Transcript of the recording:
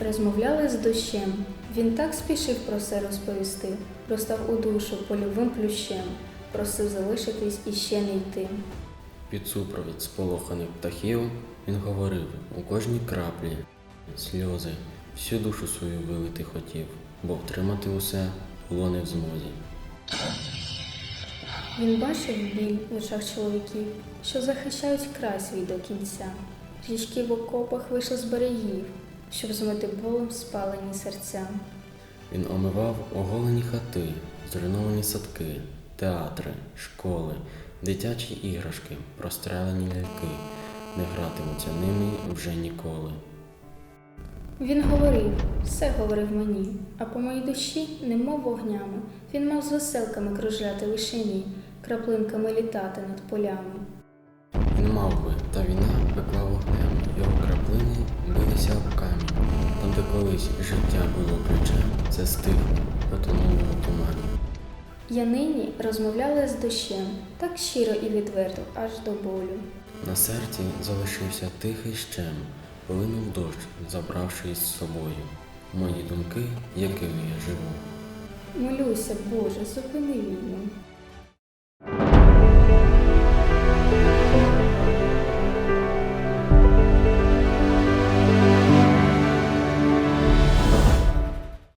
розмовляли з дощем. Він так спішив про все розповісти, розстав у душу польовим плющем, просив залишитись і ще не йти. Під супровід сполоханих птахів він говорив у кожній краплі сльози, всю душу свою вилити хотів, бо втримати усе було не в змозі. Він бачив біль в очах чоловіків, що захищають край свій до кінця. Річки в окопах вийшли з берегів, щоб змити болем спалені серця. Він омивав оголені хати, зруйновані садки, театри, школи, дитячі іграшки, прострелені ляльки, не гратимуться ними вже ніколи. Він говорив, все говорив мені, а по моїй душі, немов вогнями, він мав з веселками кружляти вишині, краплинками літати над полями. Він мав би, та війна пекла вогнем, колись життя було ключем, це стихло, потонуло тумані. Я нині розмовляла з дощем, так щиро і відверто, аж до болю. На серці залишився тихий щем, полинув дощ, забравши із собою мої думки, якими я живу. Молюся, Боже, зупини війну.